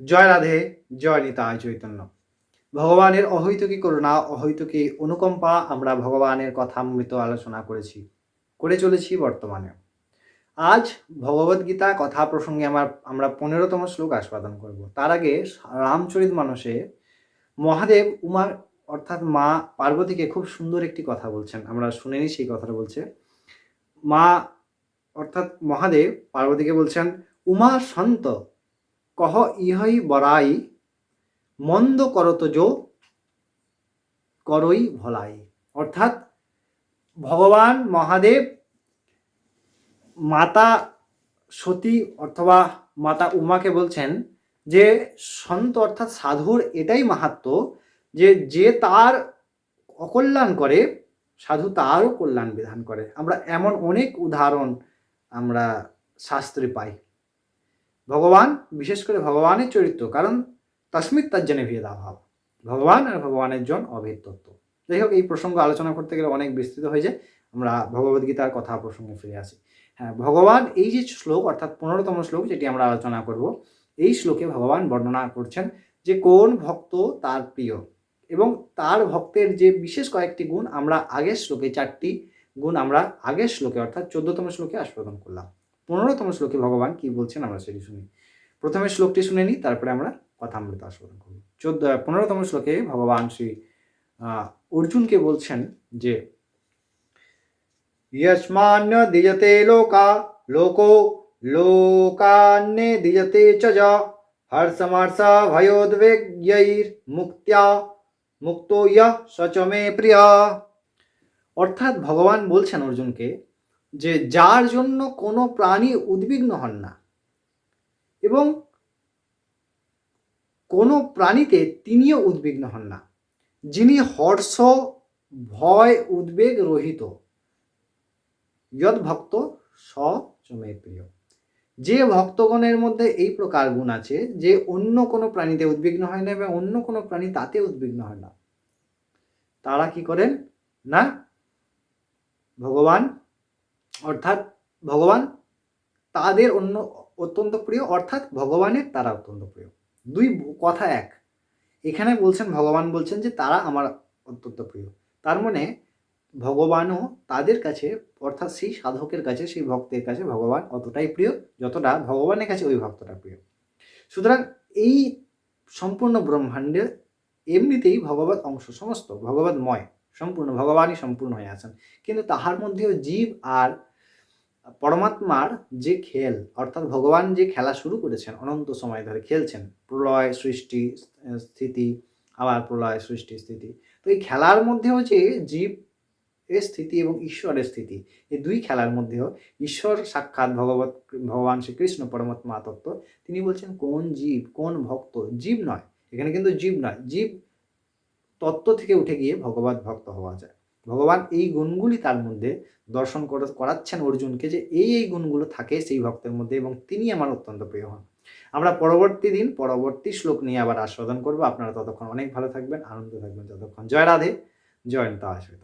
জয় রাধে, জয় নিতায় চৈতন্য। ভগবানের অহৈতুকী করুণা, অহৈতুকী অনুকম্পা আমরা ভগবানের কথা মৃত আলোচনা করেছি, করে চলেছি বর্তমানে। আজ ভগবদ গীতা কথা প্রসঙ্গে আমার, আমরা পনেরোতম শ্লোক আস্বাদন করব। তার আগে রামচরিত মানসে মহাদেব উমা, অর্থাৎ মা পার্বতীকে খুব সুন্দর একটি কথা বলছেন। আমরা শুনেনি সেই কথাটা বলছে। মা, অর্থাৎ মহাদেব পার্বতীকে বলছেন, উমা সন্ত কহ ইহই বরাই মন্দ করত যো করই ভলাই। অর্থাৎ ভগবান, মহাদেব, মাতা সতী অথবা মাতা উমাকে বলছেন যে, সন্ত অর্থাৎ সাধুর এটাই মাহাত্ম যে যে তার অকল্যাণ করে, সাধু তারও কল্যাণ বিধান করে। আমরা এমন অনেক উদাহরণ আমরা শাস্ত্রে পাই। ভগবান, বিশেষ করে ভগবানের চরিত্র, কারণ তস্মিত তার জন্য ভেদাভাব ভগবান আর ভগবানের জন অভেদ তত্ত্ব যাই হোক, এই প্রসঙ্গ আলোচনা করতে গেলে অনেক বিস্তৃত হয়ে যায়। আমরা ভগবদ্গীতার কথা প্রসঙ্গে ফিরে আসি। হ্যাঁ ভগবান এই যে শ্লোক, অর্থাৎ পনেরোতম শ্লোক যেটি আমরা আলোচনা করব, এই শ্লোকে ভগবান বর্ণনা করছেন যে কোন ভক্ত তার প্রিয়? এবং তার ভক্তের যে বিশেষ কয়েকটি গুণ আমরা আগের শ্লোকে, চারটি গুণ আমরা আগের শ্লোকে, অর্থাৎ চোদ্দতম শ্লোকে আস্বাদন করলাম। পনেরোতম শ্লোকে ভগবান কি বলছেন আমরা সেটি শুনি। প্রথমে শ্লোকটি শুনে নিই, তারপরে আমরা কথামৃত আস্বাদন করি চোদ্দ পনেরোতম শ্লোকে ভগবান শ্রী অর্জুনকে বলছেন যে, ইয়স্মান্য দিজতে লোকা, লোকো, লোকান্নে দিজতে চ হর্ষমার্ষ ভয়োদ্বেগৈর মুক্তিয়া, মুক্ত ইয় সচমে প্রিয়। অর্থাৎ ভগবান বলছেন অর্জুনকে যে যার জন্য কোনো প্রাণী উদ্বিগ্ন হন না। এবং কোনো প্রাণীতে তিনিও উদ্বিগ্ন হন না, যিনি হর্ষ, ভয়, উদ্বেগ রহিত। যদ ভক্ত, স চমে প্রিয়। যে ভক্তগণের মধ্যে এই প্রকার গুণ আছে যে অন্য কোনো প্রাণীতে উদ্বিগ্ন হয় না এবং অন্য কোনো প্রাণী তাতে উদ্বিগ্ন হয় না। তারা কি করেন না? ভগবান অর্থাৎ ভগবান তাদের অন্য অত্যন্ত প্রিয়, অর্থাৎ ভগবানের তারা অত্যন্ত প্রিয়। দুই কথা এক। এখানে বলছেন, ভগবান বলছেন যে তারা আমার অত্যন্ত প্রিয়। তার মানে ভগবানও তাদের কাছে, অর্থাৎ সেই সাধকের কাছে, সেই ভক্তের কাছে ভগবান অতটাই প্রিয়, যতটা ভগবানের কাছে ওই ভক্তটা প্রিয়। সুতরাং এই সম্পূর্ণ ব্রহ্মাণ্ডের এমনিতেই ভগবত অংশ সমস্ত ভগবতময় সম্পূর্ণ, ভগবানই সম্পূর্ণ হয়ে আছেন। কিন্তু তাহার মধ্যেও জীব আর পরমাত্মার যে খেল, অর্থাৎ ভগবান যে খেলা শুরু করেছেন, অনন্ত সময় ধরে খেলছেন, প্রলয়, সৃষ্টি স্থিতি, আবার প্রলয়, সৃষ্টি, স্থিতি। তো এই খেলার মধ্যেও যে জীব এর স্থিতি এবং ঈশ্বরের স্থিতি, এই দুই খেলার মধ্যেও ঈশ্বর সাক্ষাৎ ভগবত ভগবান শ্রীকৃষ্ণ পরমাত্মা তত্ত্ব। তিনি বলছেন, কোন জীব, কোন ভক্ত? জীব নয়। এখানে কিন্তু জীব নয়। জীব তত্ত্ব থেকে উঠে গিয়ে ভগবত ভক্ত হওয়া যায়। ভগবান এই গুণগুলি তার মধ্যে দর্শন করাচ্ছেন অর্জুনকে যে এই এই গুণগুলো থাকে সেই ভক্তের মধ্যে এবং তিনি আমার অত্যন্ত প্রিয় হন। আমরা পরবর্তী দিন, পরবর্তী শ্লোক নিয়ে আবার আস্বাদন করব। আপনারা ততক্ষণ অনেক ভালো থাকবেন, আনন্দ থাকবেন। ততক্ষণ জয় রাধে জয়ন্ত আশ্রিত